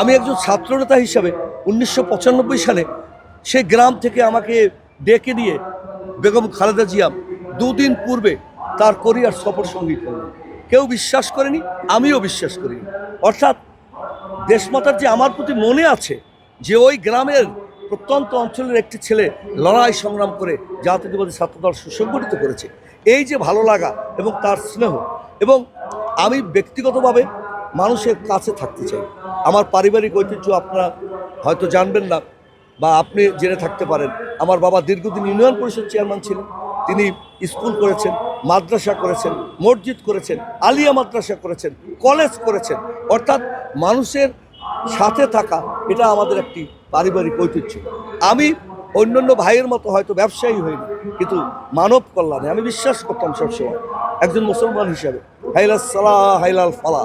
আমি একজন ছাত্রনেতা হিসাবে উনিশশো পঁচানব্বই সালে সেই গ্রাম থেকে আমাকে ডেকে নিয়ে বেগম খালেদা জিয়া দুদিন পূর্বে তার কোরিয়ার সফর সঙ্গী করলেন। কেউ বিশ্বাস করেনি, আমিও বিশ্বাস করিনি অর্থাৎ দেশমাতার যে আমার প্রতি মনে আছে যে ওই গ্রামের প্রত্যন্ত অঞ্চলের একটি ছেলে লড়াই সংগ্রাম করে জাতীয়তাবাদী ছাত্রদল সুসংগঠিত করেছে, এই যে ভালো লাগা এবং তার স্নেহ এবং আমি ব্যক্তিগতভাবে মানুষের কাছে থাকতে চাই। আমার পারিবারিক ঐতিহ্য আপনারা হয়তো জানবেন না বা আপনি জেনে থাকতে পারেন। আমার বাবা দীর্ঘদিন ইউনিয়ন পরিষদ চেয়ারম্যান ছিলেন। তিনি স্কুল করেছেন, মাদ্রাসা করেছেন, মসজিদ করেছেন, আলিয়া মাদ্রাসা করেছেন, কলেজ করেছেন। অর্থাৎ মানুষের সাথে থাকা এটা আমাদের একটি পারিবারিক ঐতিহ্য। আমি অন্যান্য ভাইয়ের মতো হয়তো ব্যবসায়ী হইনি কিন্তু মানব কল্যাণে আমি বিশ্বাস করতাম সবসময় একজন মুসলমান হিসাবে। হাইলাল সালাহ, হাইলাল ফালা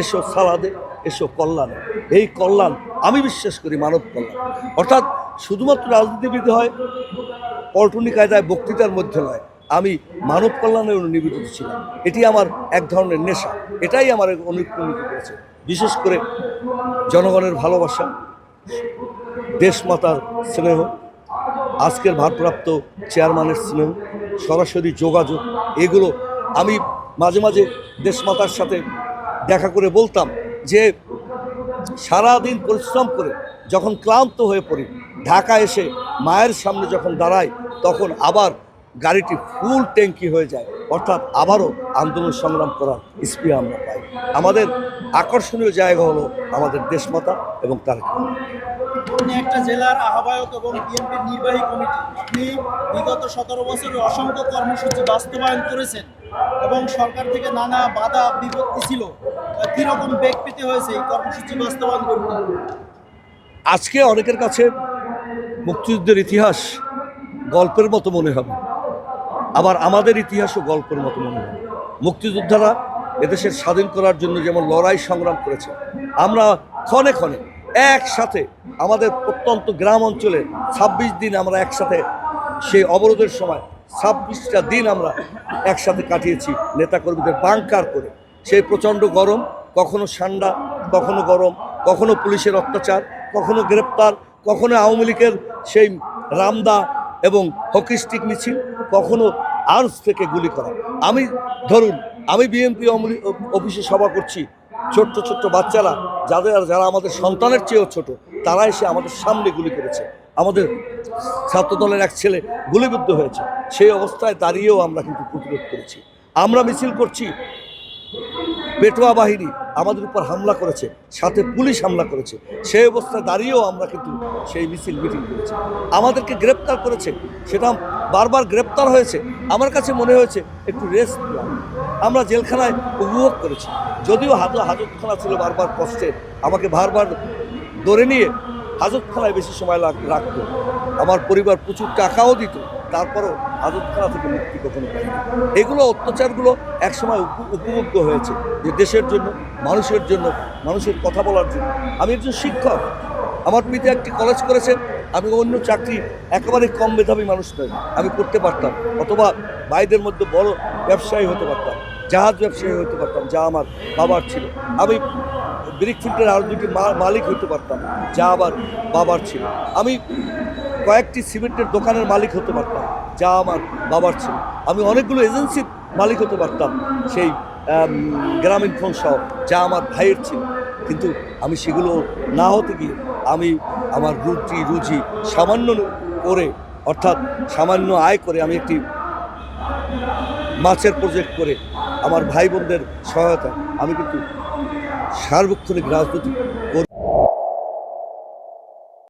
এসো সালাদে, এসো কল্যাণ। এই কল্যাণ, আমি বিশ্বাস করি মানব কল্যাণ। অর্থাৎ শুধুমাত্র রাজনীতিবিদ হয়, পল্টনী কায়দায় বক্তৃতার মধ্যে নয়, আমি মানব কল্যাণের নিবেদিত ছিলাম। এটি আমার এক ধরনের নেশা, এটাই আমার অনুপ্রাণিত করেছে বিশেষ করে জনগণের ভালোবাসা, দেশমাতার স্নেহ, আজকের ভারপ্রাপ্ত চেয়ারম্যানের স্নেহ, সরাসরি যোগাযোগ, এগুলো আমি মাঝে মাঝে দেশমাতার সাথে দেখা করে বলতাম যে সারাদিন পরিশ্রম করে যখন ক্লান্ত হয়ে পড়ি, ঢাকা এসে মায়ের সামনে যখন দাঁড়াই, তখন আবার গাড়িটি ফুল ট্যাঙ্কি হয়ে যায়। অর্থাৎ আবারও আন্দোলন সংগ্রাম করার স্পৃহা আমরা পাই। আমাদের আকর্ষণীয় জায়গা হলো আমাদের দেশমাতা এবং তার একটা জেলার আহ্বায়ক এবং বিএনপির নির্বাহী কমিটি। আপনি বিগত সতেরো বছরে অসংখ্য কর্মসূচি বাস্তবায়ন করেছেন এবং সরকার থেকে নানা বাধা বিপত্তি ছিল। কীরকম বেগ পেতে হয়েছে কর্মসূচি বাস্তবায়ন করতে? আজকে অনেকের কাছে মুক্তিযুদ্ধের ইতিহাস গল্পের মতো মনে হবে। আবার আমাদের ইতিহাসও গল্পের মতো মনে হবে। মুক্তিযোদ্ধারা এদেশের স্বাধীন করার জন্য যেমন লড়াই সংগ্রাম করেছে, আমরা ক্ষণে ক্ষণে একসাথে আমাদের প্রত্যন্ত গ্রাম অঞ্চলে ছাব্বিশ দিন আমরা একসাথে, সেই অবরোধের সময় ছাব্বিশটা দিন আমরা একসাথে কাটিয়েছি, নেতাকর্মীদের বাংকার করে। সেই প্রচণ্ড গরম কখনো ঠান্ডা, কখনো গরম, কখনো পুলিশের অত্যাচার, কখনো গ্রেপ্তার, কখনো আওয়ামী লীগের সেই রামদা এবং হকিস্টিক মিছিল, কখনো আর্মস থেকে গুলি করা। আমি, ধরুন, আমি বিএনপি অফিসে সভা করছি, ছোট্ট ছোট্ট বাচ্চারা, যাদের, যারা আমাদের সন্তানের চেয়েও ছোট, তারা এসে আমাদের সামনে গুলি করেছে। আমাদের ছাত্রদলের এক ছেলে গুলিবিদ্ধ হয়েছে। সেই অবস্থায় দাঁড়িয়েও আমরা কিন্তু প্রতিরোধ করেছি। আমরা মিছিল করছি পেটোয়া বাহিনী আমাদের উপর হামলা করেছে, সাথে পুলিশ হামলা করেছে। সেই অবস্থায় দাঁড়িয়েও আমরা কিন্তু সেই মিছিল মিটিং করেছি। আমাদেরকে গ্রেপ্তার করেছে, সেটা বারবার গ্রেপ্তার হয়েছে। আমার কাছে মনে হয়েছে, একটু রেস্ট আমরা জেলখানায় উপভোগ করেছি। যদিও হাজ হাজতখানা ছিল বারবার কষ্টে, আমাকে বারবার ধরে নিয়ে হাজতখানায় বেশি সময় লাগ- রাখতো। আমার পরিবার প্রচুর টাকাও দিত। তারপরও হাজতখানা থেকে মুক্তি কখনো পাইনি এগুলো অত্যাচারগুলো একসময় উপ- উপভোগ্য হয়েছে যে দেশের জন্য, মানুষের জন্য, মানুষের কথা বলার জন্য। আমি একজন শিক্ষক। আমার পিতা একটি কলেজ করেছেন আমি অন্য চাকরি একেবারে কম মেধাবী মানুষ নই। আমি করতে পারতাম, অথবা ভাইদের মধ্যে বড় ব্যবসায়ী হতে পারতাম, জাহাজ ব্যবসায়ী হতে পারতাম, যা আমার বাবার ছিল। আমি ব্রিক ফিল্ডের আরও দুটি মালিক হতে পারতাম, যা আবার বাবার ছিল। আমি কয়েকটি সিমেন্টের দোকানের মালিক হতে পারতাম, যা আমার বাবার ছিল। আমি অনেকগুলো এজেন্সির মালিক হতে পারতাম সেই গ্রামীণ ফোন সহ, যা আমার ভাইয়ের ছিল। কিন্তু আমি সেগুলো না হতে গিয়ে আমি আমার রুটি, রুজি সামান্য করে, অর্থাৎ সামান্য আয় করে আমি একটি মাছের প্রজেক্ট করে আমার ভাই বোনদের সহায়তা আমি কিন্তু সার্বক্ষণিক রাজনৈতিক কর্মী